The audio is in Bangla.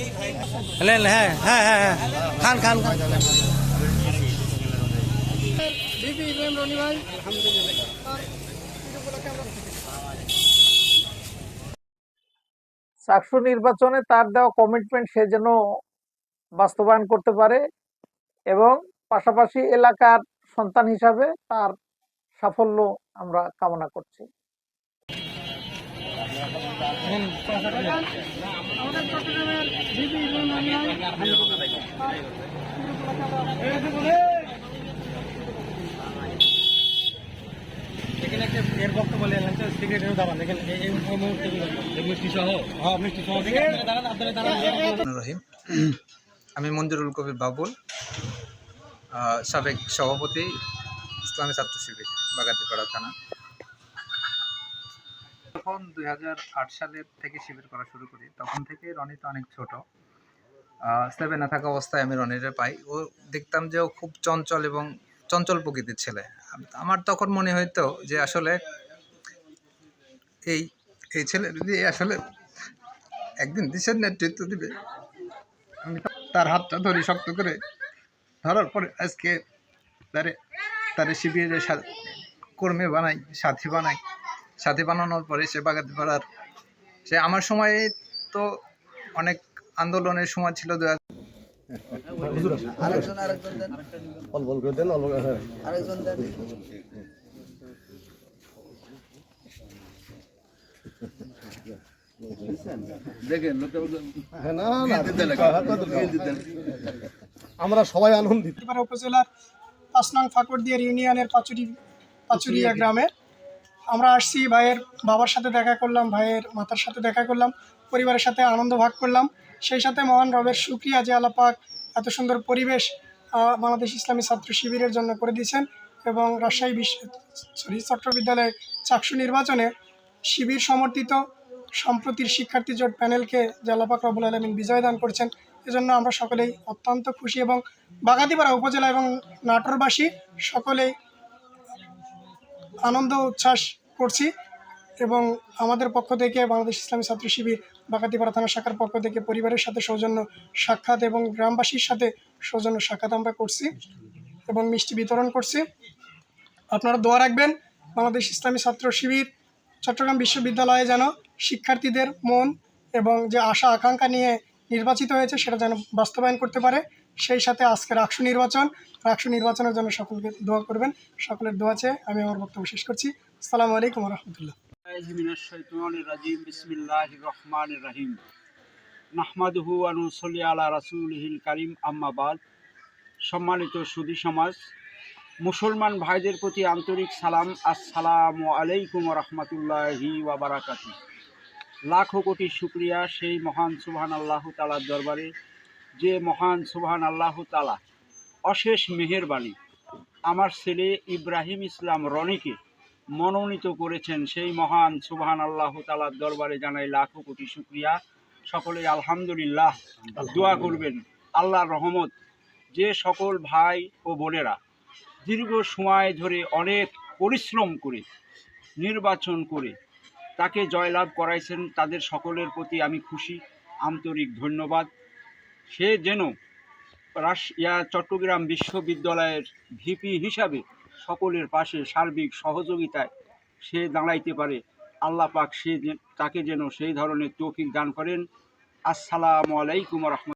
হ্যাঁ হ্যাঁ হ্যাঁ হ্যাঁ। খান খান খান। চাকসু নির্বাচনে তার দেওয়া কমিটমেন্ট সে যেন বাস্তবায়ন করতে পারে এবং পাশাপাশি এলাকার সন্তান হিসাবে তার সাফল্য আমরা কামনা করছি। আমাদের চট্টগ্রামের এখানে একটা এর বক্তব্য তো সিগারেটের দাবান এখানে এই এই মুহূর্তে মিষ্টি সহ? হ্যাঁ মিষ্টি সহ। দাঁড়ান আপনারা দাঁড়ান। রহিম। আমি মঞ্জুরুল কবির বাবুল সাবেক সভাপতি ইসলামী ছাত্র শিবির বাগাতিপাড়া থানা। যখন দুই হাজার আট সালের থেকে শিবির করা শুরু করি, তখন থেকে রনি তো অনেক ছোট। সেভেনে থাকা অবস্থায় আমি রনিরে পাই। ও দেখতাম যে ও খুব চঞ্চল এবং চঞ্চল প্রকৃতির ছেলে। আমার তখন মনে হইতো যে আসলে এই এই ছেলে যদি আসলে একদিন দেশের নেতৃত্ব দিবে, আমি তার হাতটা ধরি শক্ত করে ধরার পরে আজকে তারে তারে শিবিরের কর্মী বানাই, সাথী বানাই। সাথী বানানোর পরে সে বাগাতে পারার সে আমার সময়ে তো অনেক আন্দোলনের সময় ছিল দু আমরা সবাই আনন্দিত। উপজেলার পাঁচ নং ফাঁকড়দিয়ার ইউনিয়নের পাচুরি পাচুরিয়া গ্রামে আমরা আসছি, ভাইয়ের বাবার সাথে দেখা করলাম, ভাইয়ের মাতার সাথে দেখা করলাম, পরিবারের সাথে আনন্দ ভাগ করলাম। সেই সাথে মহান রবের সুক্রিয়া যে আলাপাক এত সুন্দর পরিবেশ বাংলাদেশ ইসলামী ছাত্র শিবিরের জন্য করে দিয়েছেন এবং রাজশাহী বিশ্ব, সরি চট্ট বিদ্যালয়ে চাকসু নির্বাচনে শিবির সমর্থিত সম্প্রতির শিক্ষার্থী জোট প্যানেলকে জালাপাক রবুল আলমিন বিজয় দান করছেন, এজন্য আমরা সকলেই অত্যন্ত খুশি এবং বাগাতিপাড়া উপজেলা এবং নাটোরবাসী সকলেই আনন্দ, উচ্ছ্বাস করছি এবং আমাদের পক্ষ থেকে বাংলাদেশ ইসলামী ছাত্র শিবির বাগাতিপাড়া থানা শাখার পক্ষ থেকে পরিবারের সাথে সৌজন্য সাক্ষাৎ এবং গ্রামবাসীর সাথে সৌজন্য সাক্ষাৎ আমরা করছি এবং মিষ্টি বিতরণ করছি। আপনারা দোয়া রাখবেন, বাংলাদেশ ইসলামী ছাত্র শিবির চট্টগ্রাম বিশ্ববিদ্যালয়ে যেন শিক্ষার্থীদের মন এবং যে আশা, আকাঙ্ক্ষা নিয়ে নির্বাচিত হয়েছে সেটা যেন বাস্তবায়ন করতে পারে। সেই সাথে আজকে রাকসু নির্বাচন রাকসু নির্বাচনের জন্য সকলকে দোয়া করবেন। সকলের দোয়া চেয়ে আমি আমার বক্তব্য শেষ করছি। আসসালামু আলাইকুম রহমতুল্লাহ। রহিম। নাহমাদুহু আনুসলি আলা রাসুলহিল কারিম আম্মাবাদ সম্মানিত সুদী সমাজ, মুসলমান ভাইদের প্রতি আন্তরিক সালাম, আসসালাম আলাইকুম রহমতুল্লাহি ওয়াবারাকাতু লাখো কোটি শুক্রিয়া সেই মহান সুবহান আল্লাহ তালার দরবারে, যে মহান সুবহান আল্লাহ তালা অশেষ মেহেরবাণী আমার ছেলে ইব্রাহিম ইসলাম রনিকে মনোনীত করেছেন সেই মহান সুবহান আল্লাহ তালার দরবারে জানাই লাখো কোটি শুক্রিয়া। সকলে আলহামদুলিল্লাহ দোয়া করবেন আল্লাহর রহমত। যে সকল ভাই ও বোনেরা দীর্ঘ সময় ধরে অনেক পরিশ্রম করে নির্বাচন করে তাকে জয়লাভ করাইছেন তাদের সকলের প্রতি আমি খুশি আন্তরিক ধন্যবাদ। সে যেন রাস ইয়া চট্টগ্রাম বিশ্ববিদ্যালয়ের ভিপি হিসাবে সকলের পাশে সার্বিক সহযোগিতায় সে দাঁড়াইতে পারে। আল্লাহ পাক সে তাকে যেন সেই ধরনের তৌফিক দান করেন। আসসালামু আলাইকুম রহমত